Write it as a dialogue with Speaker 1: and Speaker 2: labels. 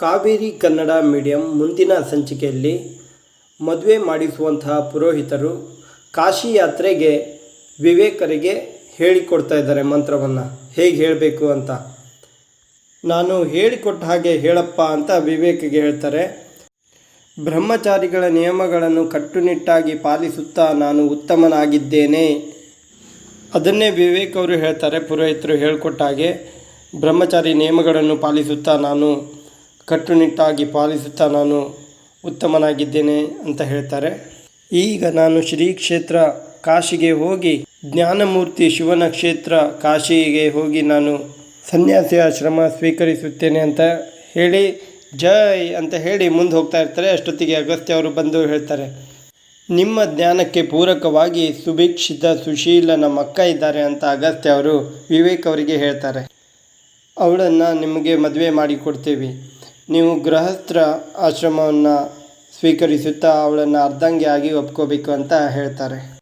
Speaker 1: Kaveri Kannada medium ಮುಂದಿನ ಸಂಚಿಕೆಯಲ್ಲಿ ಮದುವೆ ಮಾಡಿಸುವಂತಹ ಪುರೋಹಿತರು ಕಾಶಿ ಯಾತ್ರೆಗೆ ವಿವೇಕರಿಗೆ ಹೇಳಿಕೊಡ್ತಾ ಇದ್ದಾರೆ ಮಂತ್ರವನ್ನು. ಹೇಗೆ ಹೇಳಬೇಕು ಅಂತ. ನಾನು ಹೇಳಿಕೊಟ್ಟ ಹಾಗೆ ಹೇಳಪ್ಪ ಅಂತ ವಿವೇಕಿಗೆ ಹೇಳ್ತಾರೆ. ಬ್ರಹ್ಮಚಾರಿಗಳ ನಿಯಮಗಳನ್ನು ಕಟ್ಟುನಿಟ್ಟಾಗಿ ಪಾಲಿಸುತ್ತಾ ನಾನು ಉತ್ತಮನಾಗಿದ್ದೇನೆ. ಅದನ್ನೇ ವಿವೇಕ್ ಅವರು ಹೇಳ್ತಾರೆ. ಪುರೋಹಿತರು ಹೇಳಿಕೊಟ್ಟ ಹಾಗೆ ಬ್ರಹ್ಮಚಾರಿ ನಿಯಮಗಳನ್ನು ಪಾಲಿಸುತ್ತಾ ನಾನು ಕಟ್ಟುನಿಟ್ಟಾಗಿ ಪಾಲಿಸುತ್ತಾ ನಾನು ಉತ್ತಮನಾಗಿದ್ದೇನೆ ಅಂತ ಹೇಳ್ತಾರೆ. ಈಗ ನಾನು ಶ್ರೀ ಕ್ಷೇತ್ರ ಕಾಶಿಗೆ ಹೋಗಿ ಜ್ಞಾನಮೂರ್ತಿ ಶಿವನ ಕ್ಷೇತ್ರ ಕಾಶಿಗೆ ಹೋಗಿ ನಾನು ಸನ್ಯಾಸಿ ಆಶ್ರಮ ಸ್ವೀಕರಿಸುತ್ತೇನೆ ಅಂತ ಹೇಳಿ ಜೈ ಅಂತ ಹೇಳಿ ಮುಂದೆ ಹೋಗ್ತಾ ಇರ್ತಾರೆ. ಅಷ್ಟೊತ್ತಿಗೆ ಅಗಸ್ತ್ಯ ಅವರು ಬಂದು ಹೇಳ್ತಾರೆ, ನಿಮ್ಮ ಜ್ಞಾನಕ್ಕೆ ಪೂರಕವಾಗಿ ಸುಭಿಕ್ಷಿತ ಸುಶೀಲನ ಮಕ್ಕ ಇದ್ದಾರೆ ಅಂತ ಅಗಸ್ತ್ಯ ಅವರು ವಿವೇಕ್ ಅವರಿಗೆ ಹೇಳ್ತಾರೆ. ಅವಳನ್ನು ನಿಮಗೆ ಮದುವೆ ಮಾಡಿಕೊಡ್ತೀವಿ ನೀವು ಗೃಹಸ್ಥ ಆಶ್ರಮವನ್ನು ಸ್ವೀಕರಿಸುತ್ತಾ ಅವಳನ್ನು ಅರ್ಧಂಗಿಯಾಗಿ ಒಪ್ಕೋಬೇಕು ಅಂತ ಹೇಳ್ತಾರೆ.